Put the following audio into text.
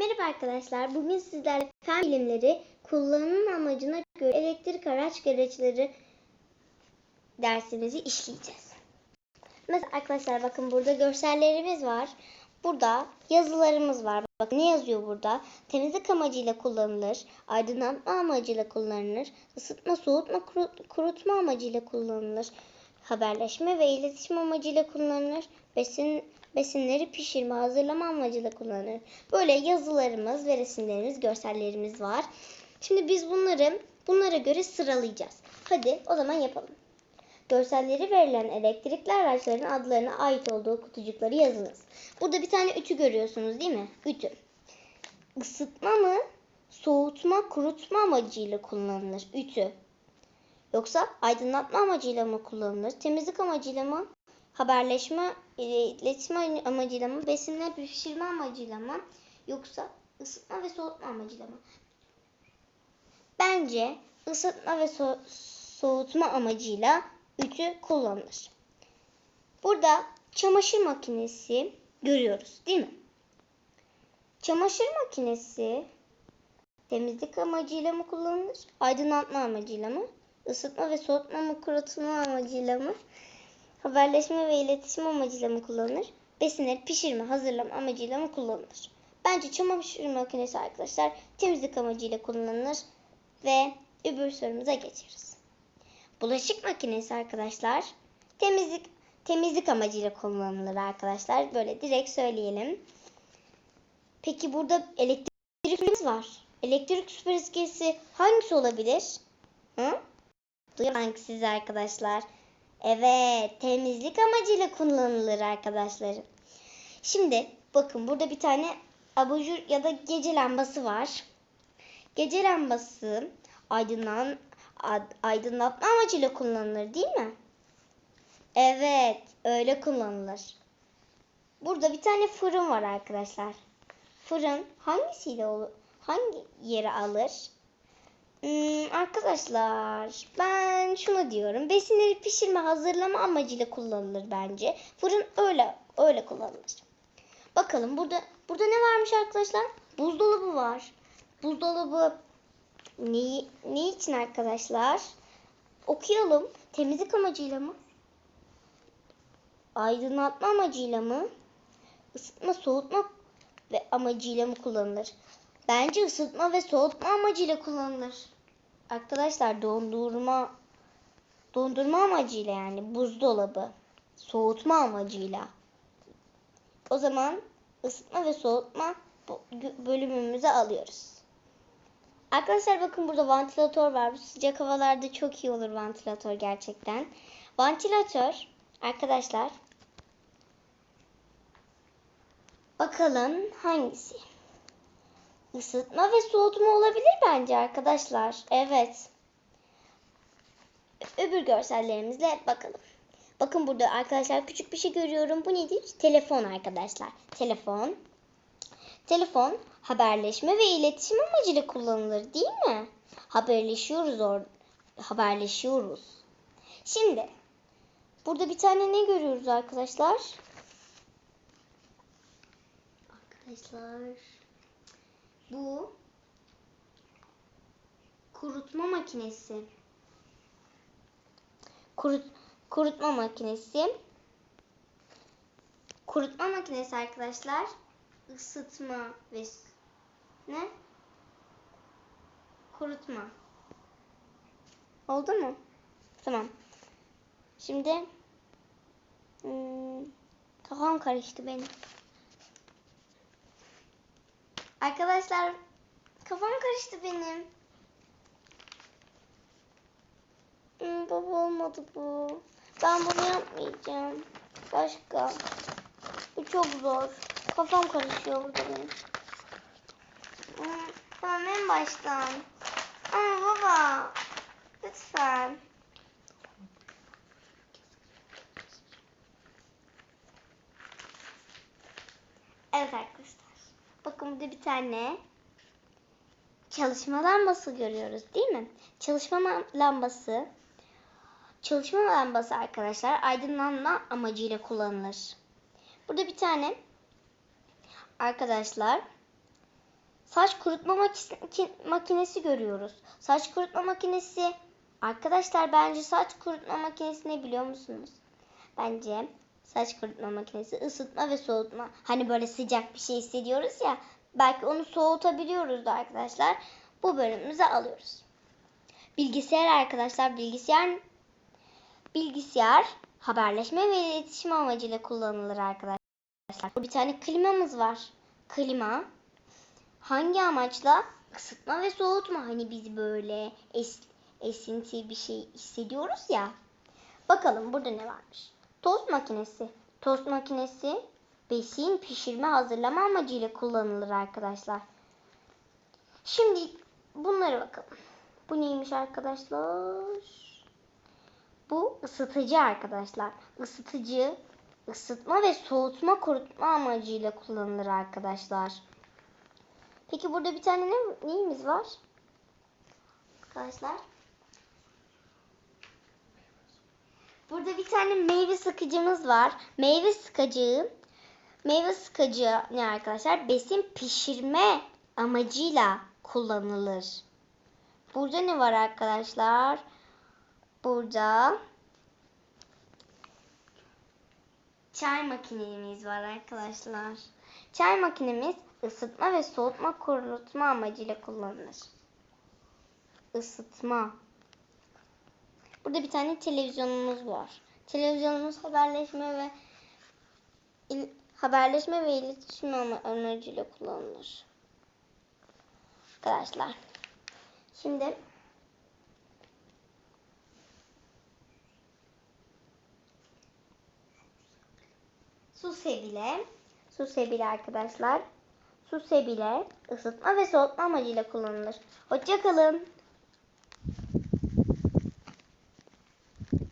Merhaba arkadaşlar. Bugün sizlerle fen bilimleri kullanım amacına göre elektrik araç gereçleri dersimizi işleyeceğiz. Mesela arkadaşlar bakın burada görsellerimiz var. Burada yazılarımız var. Bakın ne yazıyor burada? Temizlik amacıyla kullanılır, aydınlatma amacıyla kullanılır, ısıtma, soğutma, kuru- kurutma amacıyla kullanılır, haberleşme ve iletişim amacıyla kullanılır, besin besinleri pişirme, hazırlama amacıyla kullanılır. Böyle yazılarımız ve resimlerimiz, görsellerimiz var. Şimdi biz bunları bunlara göre sıralayacağız. Hadi o zaman yapalım. Görselleri verilen elektrikli araçların adlarına ait olduğu kutucukları yazınız. Burada bir tane ütü görüyorsunuz değil mi? Ütü. Isıtma mı, soğutma, kurutma amacıyla kullanılır ütü? Yoksa aydınlatma amacıyla mı kullanılır? Temizlik amacıyla mı? Haberleşme, e, iletişim amacıyla mı? Besinler pişirme amacıyla mı? Yoksa ısıtma ve soğutma amacıyla mı? Bence ısıtma ve so- soğutma amacıyla ütü kullanılır. Burada çamaşır makinesi görüyoruz değil mi? Çamaşır makinesi temizlik amacıyla mı kullanılır? Aydınlatma amacıyla mı? Isıtma ve soğutma mı kurutma amacıyla mı? Haberleşme ve iletişim amacıyla mı kullanılır? Besinleri pişirme, hazırlama amacıyla mı kullanılır? Bence çamaşır makinesi arkadaşlar temizlik amacıyla kullanılır ve öbür sorumuza geçeriz. Bulaşık makinesi arkadaşlar temizlik temizlik amacıyla kullanılır arkadaşlar. Böyle direkt söyleyelim. Peki burada elektrik süpürgemiz var. Elektrik süpürgesi hangisi olabilir? Hı? Duyuyor hangisi arkadaşlar? Evet, temizlik amacıyla kullanılır arkadaşlarım. Şimdi bakın burada bir tane abajur ya da gece lambası var. Gece lambası aydınlan aydınlatma amacıyla kullanılır değil mi? Evet, öyle kullanılır. Burada bir tane fırın var arkadaşlar. Fırın hangisiyle olur? Hangi yere alır? Hmm, arkadaşlar ben şunu diyorum. Besinleri pişirme, hazırlama amacıyla kullanılır bence. Fırın öyle öyle kullanılır. Bakalım burada burada ne varmış arkadaşlar? Buzdolabı var. Buzdolabı ne, ne için arkadaşlar? Okuyalım. Temizlik amacıyla mı? Aydınlatma amacıyla mı? Isıtma, soğutma ve amacıyla mı kullanılır? Bence ısıtma ve soğutma amacıyla kullanılır. Arkadaşlar dondurma dondurma amacıyla yani buzdolabı soğutma amacıyla. O zaman ısıtma ve soğutma bölümümüze alıyoruz. Arkadaşlar bakın burada vantilatör var. Bu sıcak havalarda çok iyi olur vantilatör gerçekten. Vantilatör arkadaşlar bakalım hangisi? Isıtma ve soğutma olabilir bence arkadaşlar. Evet. Öbür görsellerimizle bakalım. Bakın burada arkadaşlar küçük bir şey görüyorum. Bu nedir? Telefon arkadaşlar. Telefon. Telefon haberleşme ve iletişim amacıyla kullanılır değil mi? Haberleşiyoruz or haberleşiyoruz. Şimdi burada bir tane ne görüyoruz arkadaşlar? Arkadaşlar bu kurutma makinesi. Kurut, kurutma makinesi. Kurutma makinesi arkadaşlar ısıtma ve ne? Kurutma. Oldu mu? Tamam. Şimdi hmm, kafam karıştı benim. Arkadaşlar kafam karıştı benim. Hmm, baba olmadı bu. Ben bunu yapmayacağım. Başka. Bu çok zor. Kafam karışıyor burada benim. Hmm, tamam en baştan. Ama baba. Lütfen. Evet arkadaşlar. Bakın burada bir tane çalışma lambası görüyoruz değil mi? Çalışma lam- lambası çalışma lambası arkadaşlar aydınlanma amacıyla kullanılır. Burada bir tane arkadaşlar saç kurutma makinesi görüyoruz. Saç kurutma makinesi arkadaşlar bence saç kurutma makinesi ne biliyor musunuz? Bence saç kurutma makinesi ısıtma ve soğutma. Hani böyle sıcak bir şey hissediyoruz ya. Belki onu soğutabiliyoruz da arkadaşlar. Bu bölümümüze alıyoruz. Bilgisayar arkadaşlar bilgisayar bilgisayar haberleşme ve iletişim amacıyla kullanılır arkadaşlar. Bir tane klimamız var. Klima hangi amaçla? Isıtma ve soğutma. Hani biz böyle es, esinti bir şey hissediyoruz ya. Bakalım burada ne varmış? Tost makinesi. Tost makinesi besin pişirme hazırlama amacıyla kullanılır arkadaşlar. Şimdi bunlara bakalım. Bu neymiş arkadaşlar? Bu ısıtıcı arkadaşlar. Isıtıcı ısıtma ve soğutma kurutma amacıyla kullanılır arkadaşlar. Peki burada bir tane ne, neyimiz var? Arkadaşlar. Burada bir tane meyve sıkıcımız var. Meyve sıkıcı meyve sıkıcı ne arkadaşlar? Besin pişirme amacıyla kullanılır. Burada ne var arkadaşlar? Burada çay makinemiz var arkadaşlar. Çay makinemiz ısıtma ve soğutma kurutma amacıyla kullanılır. Isıtma. Burada bir tane televizyonumuz var. Televizyonumuz haberleşme ve il- haberleşme ve iletişim ama- amacıyla kullanılır. Arkadaşlar. Şimdi su sebile su sebile arkadaşlar. Su sebile ısıtma ve soğutma amacıyla kullanılır. Hoşçakalın.